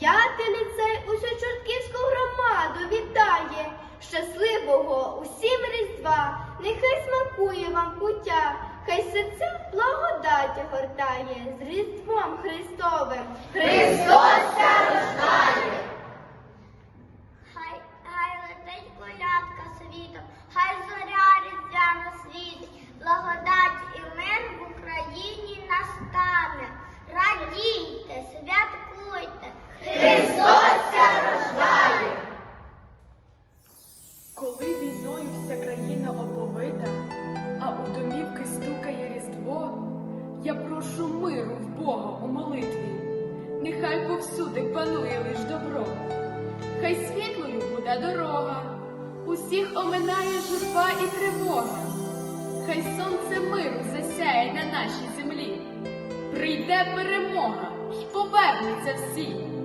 зазирає, п'ятилицей усю чортківську громаду вітає. Щасливого усім Різдва, нехай смакує вам пуття, хай серця благодаті гортає з Різдвом Христовим. Хай, країна а у домівки стукає різдво, я прошу миру в Бога у молитві, нехай повсюди панує лиш добро, хай світлою буде дорога, усіх оминає журба і тривога, хай сонце миру засяє на нашій землі, прийде перемога й повернуться всі.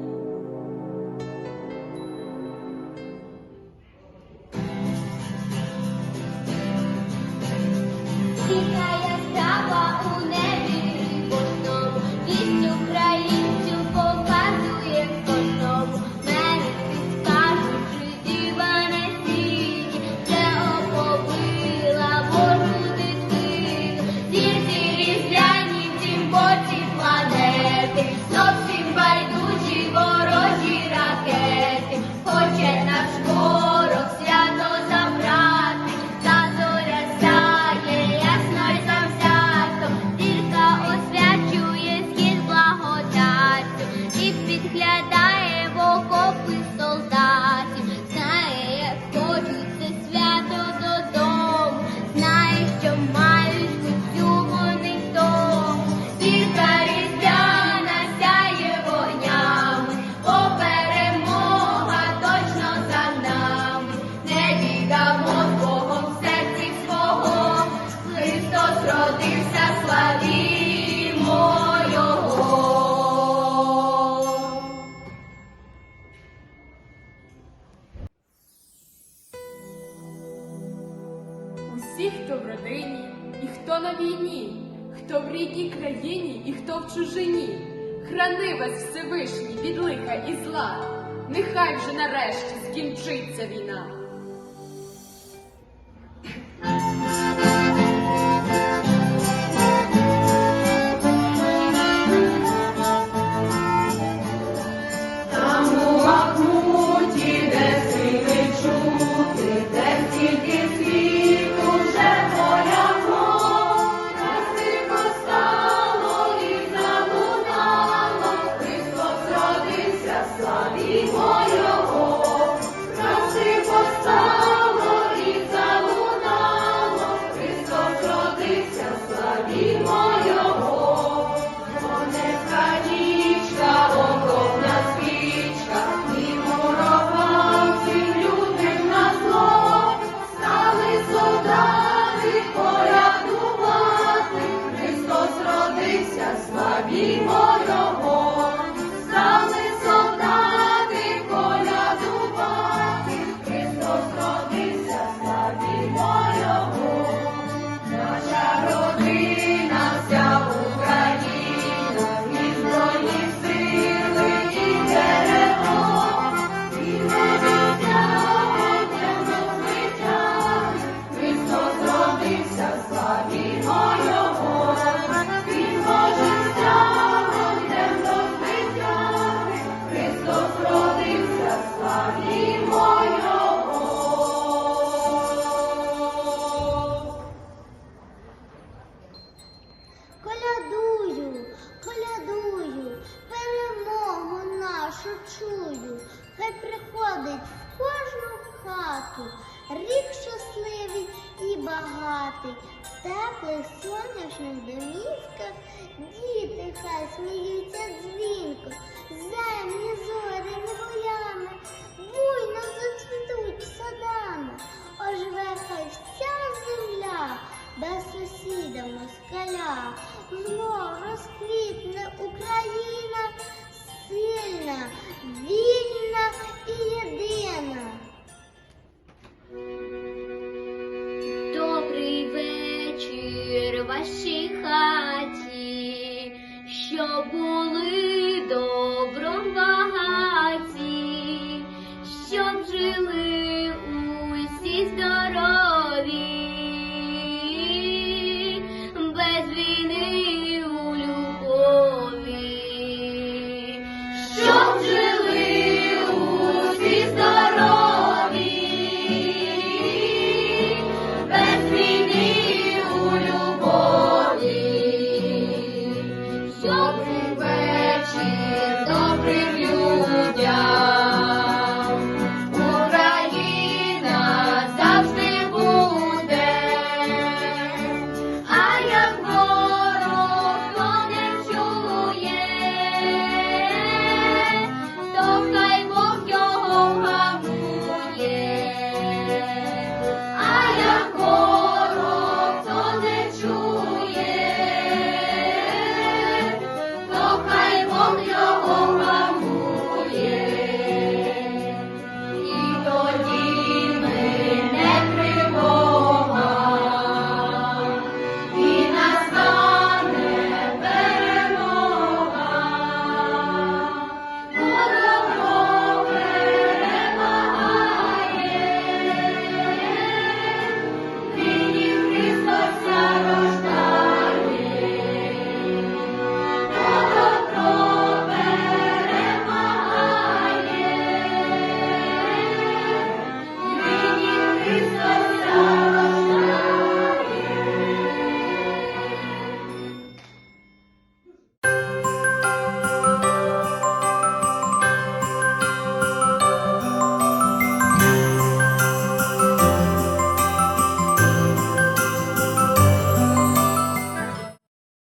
на війні, хто в рідній країні і хто в чужині. Храни вас Всевишній від лиха і зла, нехай вже нарешті скінчиться війна. хай приходить в кожну хату, рік щасливий і багатий, в теплих сонячних домівках діти хай сміються дзвінко, землі зорі. нашій хаті, що були.